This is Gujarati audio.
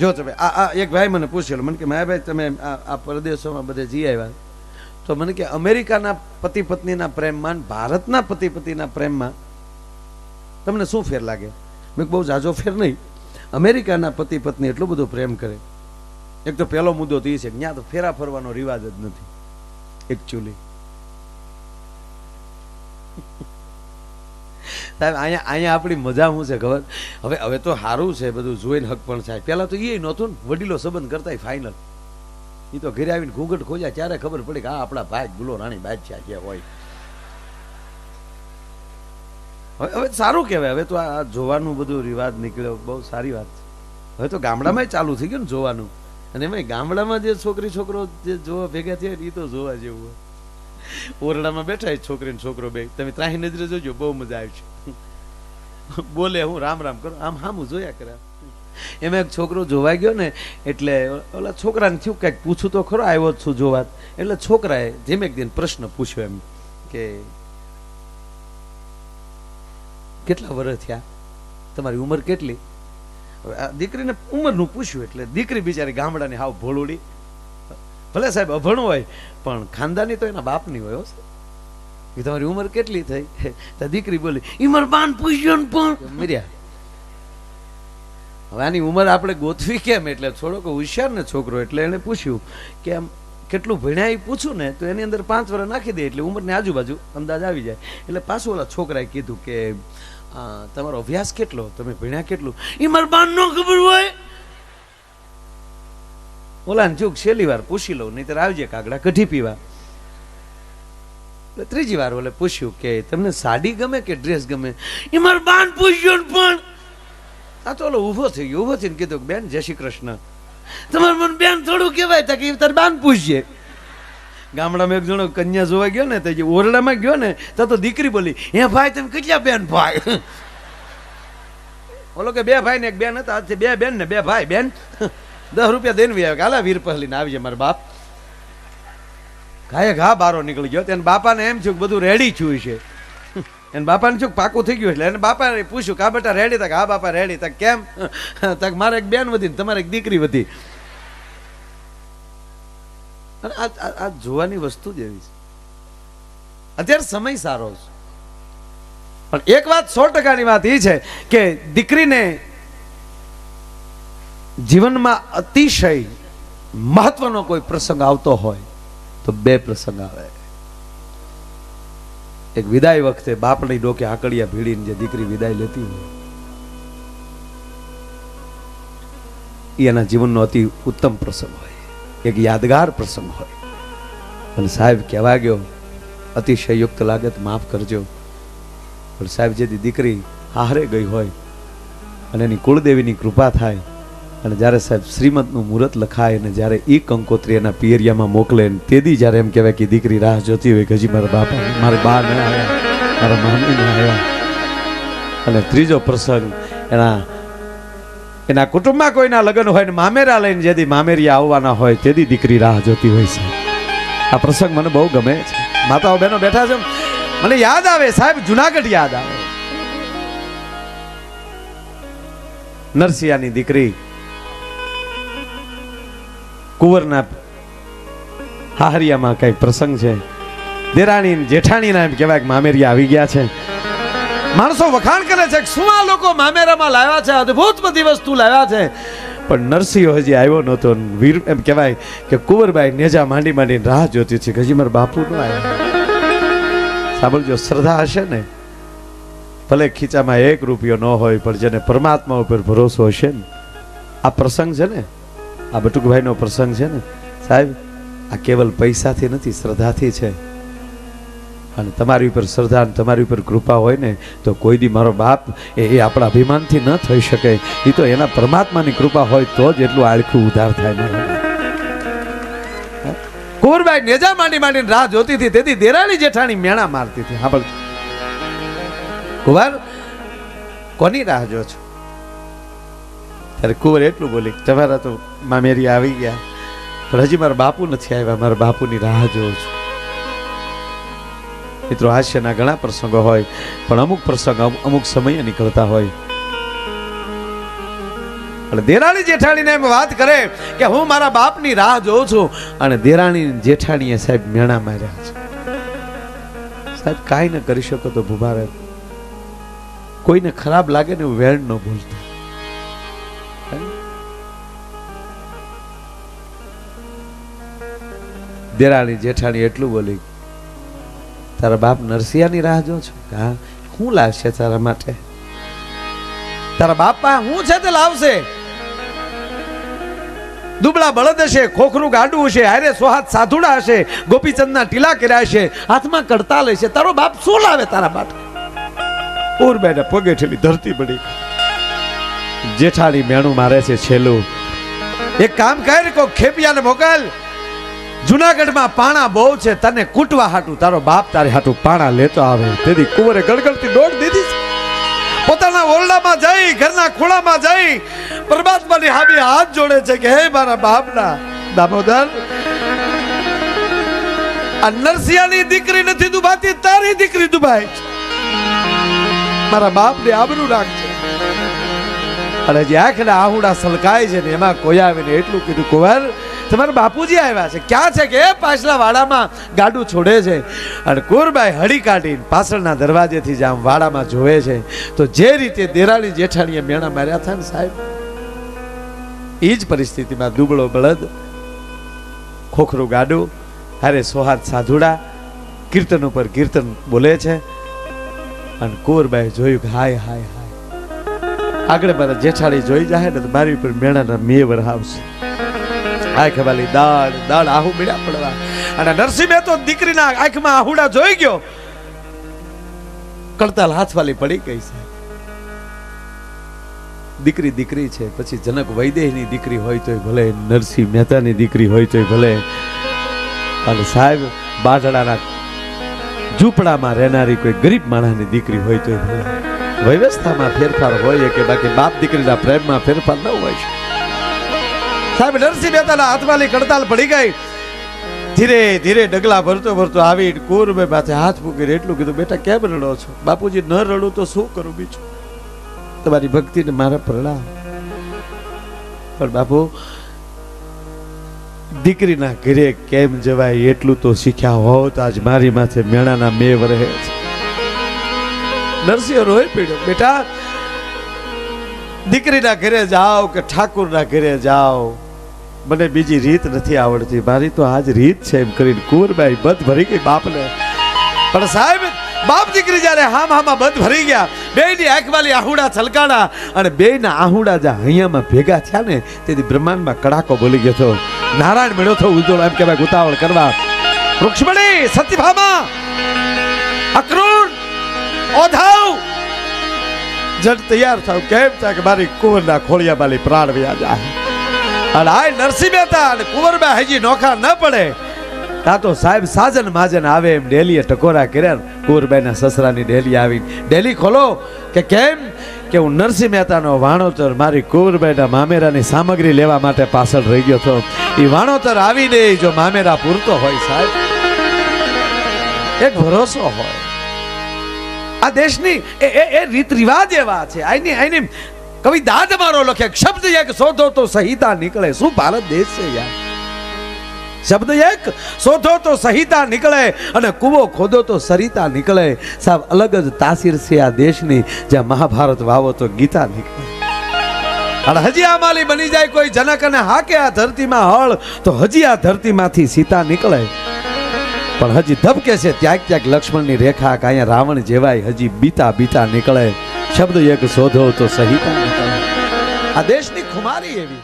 જો તમે આ આ એક ભાઈ મને પૂછેલું મને કે માયાભાઈ તમે આ પરદેશોમાં બધે જઈ આવ્યા? તો મને કે, અમેરિકાના પતિ પત્નીના પ્રેમમાં ભારતના પતિ પતિના પ્રેમમાં તમને શું ફેર લાગે? મેં બહુ ઝાઝો ફેર નહીં. અમેરિકાના પતિ પત્ની એટલો બધો પ્રેમ કરે. એક તો પહેલો મુદ્દો તો એ છે ત્યાં તો ફેરા ફરવાનો રિવાજ જ નથી એકચ્યુઅલી સાહેબ, અહીંયા અહીંયા આપણી મજા શું છે ખબર? હવે હવે તો સારું છે બધું, જોઈને હક પણ થાય પહેલાં તો એ નહોતું ને, વડીલો સંબંધ કરતા ફાઇનલ એ તો ઘરે આવીને ઘૂંઘટ ખોજ્યા, ત્યારે ખબર પડી કે આ આપણા ભાઈ ગુલો રાણી બાદશાહ જે હોય. હવે હવે સારું કહેવાય, હવે તો આ જોવાનું બધું રિવાજ નીકળ્યો, બહુ સારી વાત છે. હવે તો ગામડામાં ચાલુ થઈ ગયું ને જોવાનું. અને એમાં ગામડામાં જે છોકરી છોકરો જે જોવા ભેગા થયા એ તો જોવા જેવું હોય. ઓરડામાં બેઠા છે છોકરી ને છોકરો બે. તમે ત્રાહી નજરે જોજો, બહુ મજા આવશે બોલે હું, રામ રામ કરું. આમ હામું જોયા કરે. એમાં એક છોકરો જોવા ગયો ને, એટલે ઓલા છોકરાને થયું કંઈક પૂછું તો ખરો, આવ્યો છું જોવા. એટલે છોકરાએ જેમ એક દિન પ્રશ્ન પૂછ્યો એમ કે, કેટલા વર્ષ થયા? તમારી ઉંમર કેટલી? દીકરીને ઉંમરનું પૂછ્યું એટલે દીકરી બિચારી ગામડાની હાવ ભોળુડી. ભલે સાહેબ અભણ હોય પણ ખાનદાની તો એના બાપની હોય એ તમારી ઉંમર કેટલી થઈ? તો દીકરી બોલી ઈમર બાન પૂછ્યો ને પણ મર્યા? હવે આની ઉંમર આપણે ગોતવી કેમ? એટલે થોડોક હોશિયાર ને છોકરો એટલે એને પૂછ્યું કે આમ કેટલું ભણ્યા એ પૂછું ને તો એની અંદર પાંચ વર્ષ નાખી દે એટલે ઉંમરની આજુબાજુ અંદાજ આવી જાય. એટલે પાછું ઓલા છોકરાએ કીધું કે તમારો અભ્યાસ કેટલો? તમે ભણ્યા કેટલું? એ મારા બાન નો ખબર હોય ઓલાને જોક છેલ્લી વાર પૂછી લઉં, નહીતર આવજે કાગડા કઢી પીવા. ત્રીજી વાર ઓલે પૂછ્યું કે, તમને સાડી ગમે કે ડ્રેસ ગમે? એ મારું બાન પૂછ્યો પણ. આ તો ઓલો ઊભો થઈ ગયો ઊભો થઈને કીધું બેન, જય શ્રી કૃષ્ણ. તમારે મને બેન થોડું કહેવાય તા કે તારે બાન પૂછજે. ગામડામાં એક જણો કન્યા જોવા ગયો ને, તો જે ઓરડામાં ગયો ને, તો તો દીકરી બોલી, હે ભાઈ, તમે કેટલા બેન ભાઈ? ઓલો કે, બે ભાઈ ને એક બેન હતા બે બેન ને બે ભાઈ, બેન. દસ રૂપિયા દઈને વી આવે હાલા વીર પહેલીને આવી જાય મારા બાપ. ઘાએ ઘા બારો નીકળી ગયો. એને બાપાને એમ થયું કે બધું રેડી થયું છે એને બાપાને શું પાકું થઈ ગયું એટલે એને બાપાને પૂછ્યું કા બેટા રેડી તક હા, બાપા રેડી તક કેમ? તક મારે એક બેન વધી તમારે એક દીકરી વધી. અને આ- આ જોવાની વસ્તુ જ એવી છે. અત્યારે સમય સારો છે. પણ એક વાત સો ટકાની વાત એ છે કે દીકરીને જીવનમાં અતિશય મહત્વનો કોઈ પ્રસંગ આવતો હોય તો બે પ્રસંગ આવે. એક વિદાય વખતે બાપની ડોકે આકડિયા ભીડીને જે દીકરી વિદાય લેતી હોય એના જીવનનો અતિ ઉત્તમ પ્રસંગ હોય, એક યાદગાર પ્રસંગ હોય. અને સાહેબ કહેવા ગયો અતિશયુક્ત લાગે તો માફ કરજો, પણ સાહેબ જે દીકરી હારે ગઈ હોય અને એની કુળદેવીની કૃપા થાય અને જ્યારે સાહેબ શ્રીમતનું મુહૂર્ત લખાય અને જ્યારે એ કંકોત્રી એના પિયરિયામાં મોકલે ને તેથી જ્યારે એમ કહેવાય કે દીકરી રાહ જોતી હોય હજી મારા બાપા, મારા બા ન આવ્યા, મારા મામી ન આવ્યા. અને ત્રીજો પ્રસંગ, એના એના કુટુંબમાં કોઈના લગ્ન હોય ને મામેરા લઈને જેથી મામેરિયા આવવાના હોય તેથી દીકરી રાહ જોતી હોય છે આ પ્રસંગ મને બહુ ગમે છે. માતાઓ બહેનો બેઠા છે મને યાદ આવે સાહેબ, જુનાગઢ યાદ આવે. નરસિયાની દીકરી કુંવરના હાહરિયામાં કંઈક પ્રસંગ છે. દેરાણી જેઠાણીના એમ કહેવાય મામેરિયા આવી ગયા છે. માણસો વખાણ કરે છે શું આ લોકો મામેરામાં લાવ્યા છે? અદ્ભુત બધી વસ્તુ લાવ્યા છે. પણ નરસિંહ હજી આવ્યો નહોતો વીર એમ કહેવાય કે કુંવરબાઈ નેજા માંડી માંડીને રાહ જોતી છે હજી મારા બાપુ ન આવ્યા. સાંભળજો, શ્રદ્ધા હશે ને? ભલે ખીચામાં એક રૂપિયો ન હોય, પણ જેને પરમાત્મા ઉપર ભરોસો હશે ને? આ પ્રસંગ છે ને? આ બટુકભાઈનો પ્રસંગ છે ને, સાહેબ, આ કેવલ પૈસાથી નથી, શ્રદ્ધાથી છે. અને તમારી ઉપર શ્રદ્ધા અને તમારી ઉપર કૃપા હોય ને, તો કોઈ દી મારો બાપ એ આપણા અભિમાનથી ન થઈ શકે. એ તો એના પરમાત્માની કૃપા હોય તો જ એટલું આળખું ઉધાર થાય ને. કુંવરબાઈ નેજા માંડી માંડીને રાહ જોતી હતી, તેથી દેરાણી જેઠાણી મેણા મારતી હતી. હા કુંવર, કોની રાહ જો છો? ત્યારે કુંવર એટલું બોલી, તમારા તો મામેરી આવી ગયા, પણ હજી મારા બાપુ નથી આવ્યા, મારા બાપુની રાહ જોઉં છું. મિત્રો, હાસ્યના ઘણા પ્રસંગો હોય, પણ અમુક પ્રસંગ અમુક સમયે નીકળતા હોય. અને દેરાણી જેઠાણીને એમ વાત કરે કે, હું મારા બાપની રાહ જોઉં છું. અને દેરાણી જેઠાણીએ સાહેબ મેણા માર્યા છે. સાહેબ, કાંઈ ન કરી શકો તો ભૂભારે કોઈને ખરાબ લાગે ને વેણ ન ભૂલતા દેરાણી જેઠાણી એટલું બોલી, તારા બાપ નરસિયાની રાહ જો છો? હા, હું લાવશે તારા માટે? તારા બાપા હું છે તે લાવશે? દુબળા બળદ હશે, ખોખરું ગાડું હશે, હારે સોહાત સાધુડા હશે, ગોપીચંદના ટીલા કર્યા હશે, હાથમાં કડતાલ હશે. તારો બાપ શું લાવે તારા માટે? પૂર બેને પગે ઠેલી ધરતી પડી. જેઠાણી મેણું મારે છે છેલ્લું. એક કામ કર કો ખેપિયાને મોકલ જુનાગઢમાં પાણા બહુ છે, તને કૂટવા હાટું, તારો બાપ તારે હાટું પાણા લેતો આવે. તેથી કુંવરે ગળગળતી દોડ દીધી પોતાના ઓરડામાં જઈ, ઘરના ખોળામાં જઈ, પરમાત્માની હામી હાથ જોડે છે કે, હે મારા બાપના દામોદર, આ નરસિયાની દીકરી નથી દુભાતી, તારી દીકરી દુભાય મારા બાપને આબરૂ રાખજે અને જે આંખના આહુડા સલકાય છે ને, એમાં કોઈ આવીને એટલું કીધું, કુંવર તમારા બાપુજી આવ્યા છે. ક્યાં છે કે? પાછલા વાડામાં ગાડું છોડે છે. અને કુરબાઈ હળી કાઢીને પાછળના દરવાજેથી જ આમ વાડામાં જોવે છે. તો જે રીતે દેરાણી જેઠાણીએ મેણા માર્યા હતા ને સાહેબ એ જ પરિસ્થિતિમાં દુબળો બળદ, ખોખરું ગાડું, હારે સોહાદ સાધુડા, કીર્તન ઉપર કીર્તન બોલે છે. અને કુરબાઈ જોયું કે હાય હાય હાય. આગળ મારા જેઠાણી જોઈ જાય ને તો મારી ઉપર મેળાના મેવર વરહાવશે આંખ વાલી દાળ દાળ આહુ બીડા પડવા. અને નરસિંહ તો દીકરીના આંખમાં આહુડા જોઈ ગયો. કડતાલ હાથ વાલી પડી ગઈ છે. દીકરી દીકરી છે, પછી જનક વૈદેહની દીકરી હોય તોય ભલે, નરસિંહ મહેતાની દીકરી હોય તોય ભલે. અને સાહેબ બાજડાના ઝૂંપડામાં રહેનારી કોઈ ગરીબ માણસની દીકરી હોય ભલે. વ્યવસ્થામાં ફેરફાર હોય કે બાકી બાપ દીકરીના પ્રેમમાં ફેરફાર ન સાહેબ, નરસિંહ મહેતાના હાથવાલી કડતાલ પડી ગઈ. ધીરે ધીરે ડગલા ભરતો ભરતો આવી કુરબે માથે હાથ મૂકીને એટલું કીધું, બેટા, કેમ રડો છો? બાપુજી, ન રડું તો શું કરું બીજું? તમારી ભક્તિને મારા પ્રણામ. પણ બાપુ, દીકરીના ઘરે કેમ જવાય એટલું તો શીખ્યા હોત, આજ મારી માથે મેણાના મેવ રહે છે. નરસિંહ રોય પીડ્યો, બેટા, દીકરીના ઘરે જાઓ કે ઠાકુરના ઘરે જાઓ? મને બીજી રીત નથી આવડતી. મારી તો આજ રીત છે એમ કરીને કુંવરબાઈ બંધ ભરી ગઈ બાપને. પણ સાહેબ, બાપ દીકરી જ્યારે હામ હામાં બંધ ભરી ગયા, બેયની આંખવાલી આહુડા છલકાણા અને બેયના આહુડા જ્યાં અહીંયામાં ભેગા થયા ને, તેથી બ્રહ્માંડમાં કડાકો બોલી ગયો હતો. નારાયણ મેળો થયો ઉજ્જવળ એમ કહેવાય ઉતાવળ કરવા. વૃક્ષમણી સતીભામા અક્રૂર ઓધાવ જટ તૈયાર થાવ, કેમ થાય કે મારી કુંવરના ખોળિયા બાલી પ્રાણ વ્યા જાય? અને આ નરસિંહ મહેતા અને કુંવરબા હજી નોખા ન પડે. તા તો સાહેબ સાજન માજન આવે એમ ડેલીએ ટકોરા કર્યા કુંવરબાઈના સસરાની ડેલી આવી ડેલી ખોલો કે કેમ? કે હું નરસિંહ મહેતાનો વાણોતર મારી કુંવરબાઈના મામેરાની સામગ્રી લેવા માટે પાછળ રહી ગયો હતો. એ વાણોતર આવી દે જો મામેરા પૂરતો હોય સાહેબ, એક ભરોસો હોય. આ દેશની એ એ રીત રિવાજ એવા છે. આની આની કવિ દાદ મારો લખે, શબ્દ એક શોધો તો સહિતા નીકળે. શું ભારત દેશ છે યાર? શબ્દ એક શોધો તો સહિતા નીકળે અને કૂવો ખોદો તો સરિતા નીકળે. સાહેબ, અલગ જ તાસીર છે આ દેશની, જ્યાં મહાભારત વાવો તો ગીતા નીકળે. અને હજી આ માલી બની જાય કોઈ જનક અને હાકે આ ધરતીમાં હળ, તો હજી આ ધરતીમાંથી સીતા નીકળે. પણ હજી ધબકે છે ત્યાંક ત્યાગ લક્ષ્મણની રેખા કે રાવણ જેવાય હજી બીતા બીતા નીકળે. શબ્દ એક શોધો તો સહિતા. આ દેશની ખુમારી એવી.